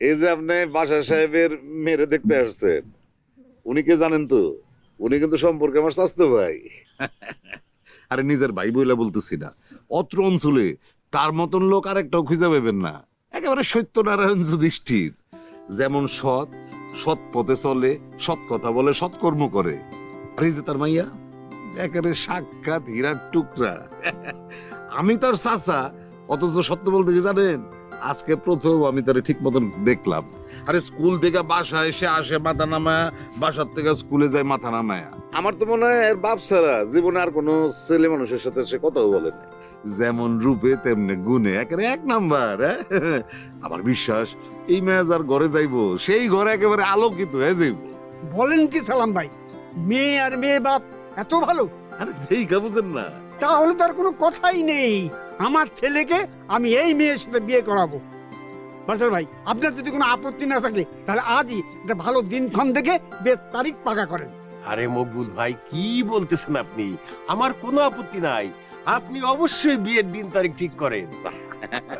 এই যে আপনি বাসা সাহেবের মেরে দেখতে আসছেন, উনি কে জানেন তো? উনি কিন্তু সম্পর্কে আমার স্বাস্থ্য ভাই। আরে নিজের ভাই বইলা বলতেছি না, অত্র অঞ্চলে তার মতন লোক আরেকটাও খুঁজে পাবেন না। একেবারে সত্যনারায়ণ যুধিষ্ঠির, যেমন সৎ সৎ পথে চলে, সৎ কথা বলে সৎকর্ম করে। আর এই যে তার মাইয়া, একেবারে সাক্ষাৎ হীরার টুকরা। আমি তার চাচা, অথচ সত্য বলতে কি জানেন? আজকে প্রথম আমি তারে ঠিক মতন দেখলাম। আরে স্কুল থেকে বাসা এসে আসে মাথা নামায়া বাসার থেকে স্কুলে যায় মাথা নামায়া। আমার তো মনে হয় এর বাপ ছাড়া জীবনে আর কোনো ছেলে মানুষের সাথে সে কথাও বলে না। যেমন রূপে তেমনি গুণে একেবারে এক নাম্বার হ্যাঁ? আমার বিশ্বাস এই মেয়ে যার ঘরে যাইবো সেই ঘরে একেবারে আলোকিত হয়ে যাইব বলেন কি সালাম ভাই মেয়ে আর মেয়ে বাপ এত ভালো? আরে দেখা বুঝেন না। তাহলে তার কোনো কথাই নেই। আমার ছেলেকে আমি এই মেয়ের সাথে বিয়ে করাবো। বাসার ভাই আপনার যদি কোনো আপত্তি না থাকে তাহলে আজই একটা ভালো দিনক্ষণ দেখে বিয়ের তারিখ পাকা করেন। আরে মকবুল ভাই কি বলতেছেন আপনি? আমার কোনো আপত্তি নাই। আপনি অবশ্যই বিয়ের দিন তারিখ ঠিক করেন।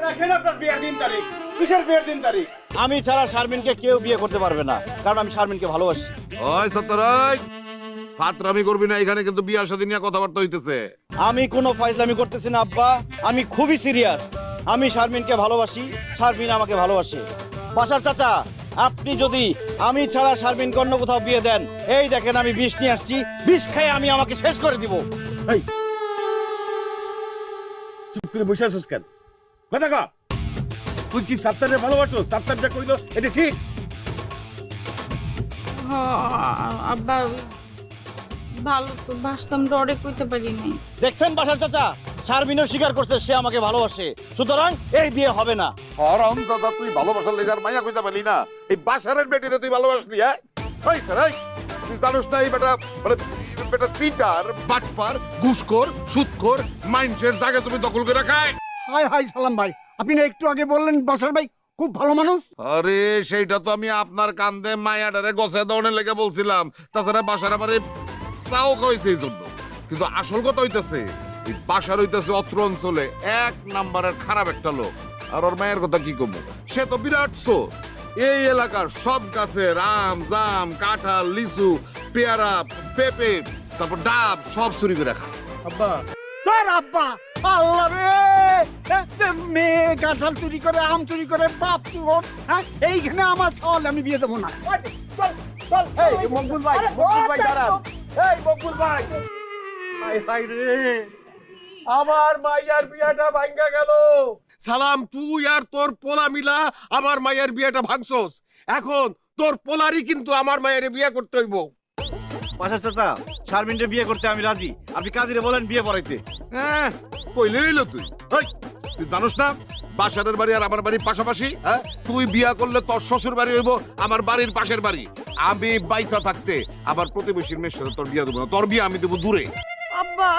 রাখেন আপনার বিয়ের দিন তারিখ। কিসের বিয়ের দিন তারিখ? আমি ছাড়া শারমিনকে কেউ বিয়ে করতে পারবে না কারণ আমি শারমিনকে ভালোবাসি। ওই সত্যরাই ফাতরামি করবি না এখানে কিন্তু বিয়ার সাথে নিয়ে কথাবার্তা হইতেছে। আমি কোনো ফাইজলামি করতেছি না আব্বা। আমি খুবই সিরিয়াস। আমি শারমিনকে ভালোবাসি শারমিন আমাকে ভালোবাসে। বাসার চাচা আপনি যদি আমি ছাড়া শারমিনকে অন্য কোথাও বিয়ে দেন এই দেখেন আমি বিষ নিয়ে আসছি বিষ খেয়ে আমি আমাকে শেষ করে দিব। চুপ করে বসে আছিস কেন? কথা কা। তুই কি সাত্তারে ভালোবাসো সাত্তার যা কইলো এটা ঠিক? আব্বা ভালো তো বাসতাম ডরে কইতে পারি নাই। দেখছেন বাসার চাচা? শারমিনও স্বীকার করছে সে আমাকে ভালোবাসে। সুতরাং এই বিয়ে হবে না। হরম দাদা তুই ভালোবাসার লেগার মাইয়া কইতে পারলি না। এই বাসারের বেটিরে তুই ভালোবাসলি হ্যাঁ? ওই স্যার এই, তুই জানিস না এই বেটা মানে বেটা তিনটার বাটপার ঘুষখোর সুদখোর মাইন্ডসের জায়গা তুমি দখল করে রাখায় হাই হাই সালাম ভাই। আপনি না একটু আগে বললেন বাসার ভাই খুব ভালো মানুষ? আরে সেইটা তো আমি আপনার কান্দে মায়াডারে গছে দৌড়ে লেগে বলছিলাম। তাছাড়া বাসার আমারে চাও কইছে এই জন্য কিন্তু আসল কথা হইতেছে এই বাসার হইতেছে অত্র অঞ্চলে এক নাম্বারের খারাপ একটা লোক। আর ওর মায়ের কথা কি কমবো সে তো বিরাট চোর। এই এলাকার সব গাছে রাম জাম কাঁঠাল লিচু পেয়ারা পেঁপে তারপর ডাব সব চুরি করে খায়। আব্বা। স্যার আব্বা আল্লাহ রে! মেয়ে কাঁঠাল চুরি করে আম চুরি করে বাপ চুর। হ্যাঁ এইখানে আমার সল আমি বিয়ে দেবো না। মকবুল ভাই মকবুল ভাই দাঁড়ান। এই মকবুল ভাই। হাই রে। আমার মাইয়ার বিয়াটা ভাঙ্গা গেল। সালাম তুই আর তোর পোলা মিলা আমার মায়ের বিয়েটা ভাঙছস। এখন তোর পোলারই কিন্তু আমার মায়ের বিয়ে করতে হইব। বাসার চাচা শারমিনকে বিয়ে করতে আমি রাজি। আপনি কাজিরে বলেন বিয়ে পড়াইতে। হ্যাঁ কইলে হইল তুই। হেই, তুই জানোস না বাসারের বাড়ি আর আমার বাড়ির পাশাপাশি হ্যাঁ? তুই বিয়া করলে তোর শ্বশুর বাড়ি হইব আমার বাড়ির পাশের বাড়ি। আমি বাইসা থাকতে আবার প্রতিবেশীর মেয়ের সাথে তোর বিয়া দেবো না। তোর বিয়া আমি দেবো দূরে। আব্বা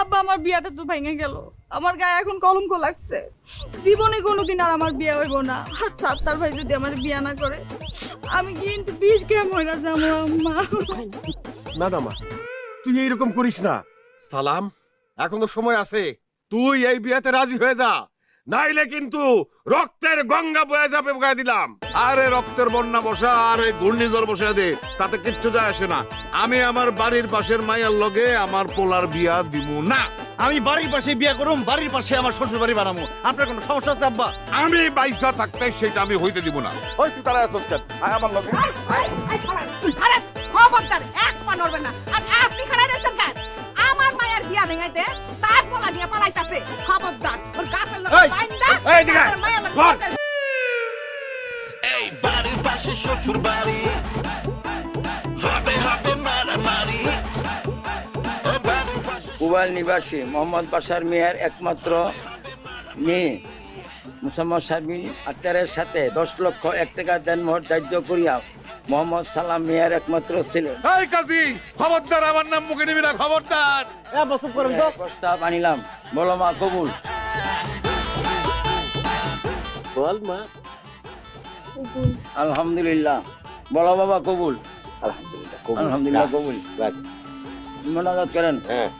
আব্বা আমার বিয়াটা তো ভেঙে গেল। আমার গায়ে এখন কলঙ্ক লাগছে। জীবনে কোনোদিন আর আমার বিয়ে হইব না। আর সাত্তার ভাই যদি আমার বিয়া না করে আমি কিন্তু বিষ খেয়ে মরা যাব আম্মা। না না মা তুই এইরকম করিস না। সালাম এখনও সময় আছে। তুই এই বিয়েতে রাজি হয়ে যা। নাইলে কিন্তু রক্তের গঙ্গা বয়ে যাবে বয়ে দিলাম। আরে রক্তের বন্যা বসা আরে ঘূর্ণিঝড় বসা দে তাতে কিচ্ছু যায় আসে না। আমি আমার বাড়ির পাশের মায়ের লগে আমার পোলার বিয়া দিব না। আমি বাড়ির পাশে বিয়ে করুম বাড়ির পাশে আমার শ্বশুর বাড়ি বানাবো আপনার কোনো সমস্যা আছে আব্বা? আমি বাইসা থাকতে সেটা আমি হইতে দিব না। ওই তুই তারা আসছ কেন? আয় আমার লগে। আরে খবরদার এক পা নড়বে না। আর আপনি খাড়া রয়েছেন কেন? আমার মায়ের বিয়া ভেঙাইতে পোলা নিয়ে পালাইতাছে। খবরদার ওর গাছের লোক এই, বাইন্দা এই দিকে বাড়ির পাশে শ্বশুর বাড়ি। হবে হবে মারামারি। ও কুবাল নিবাসী মোহাম্মদ বাসার মিয়ার একমাত্র মেয়ে। মুসাম্মদ শারমিন আক্তারের সাথে দশ লক্ষ এক টাকা দেনমোহর দাহ্য করিয়া মোহাম্মদ সালাম মিয়ার একমাত্র ছেলে। এই কাজী খবরদার আমার নাম মুখে নিবি না খবরদার। এ চুপ করেন তো। প্রস্তাব আনিলাম। বলো মা কবুল। বল মা। আলহামদুলিল্লাহ। বলো বাবা কবুল। আলহামদুলিল্লাহ কবুল। আলহামদুলিল্লাহ কবুল। ব্যাস মোনাজাত করেন। হ্যাঁ।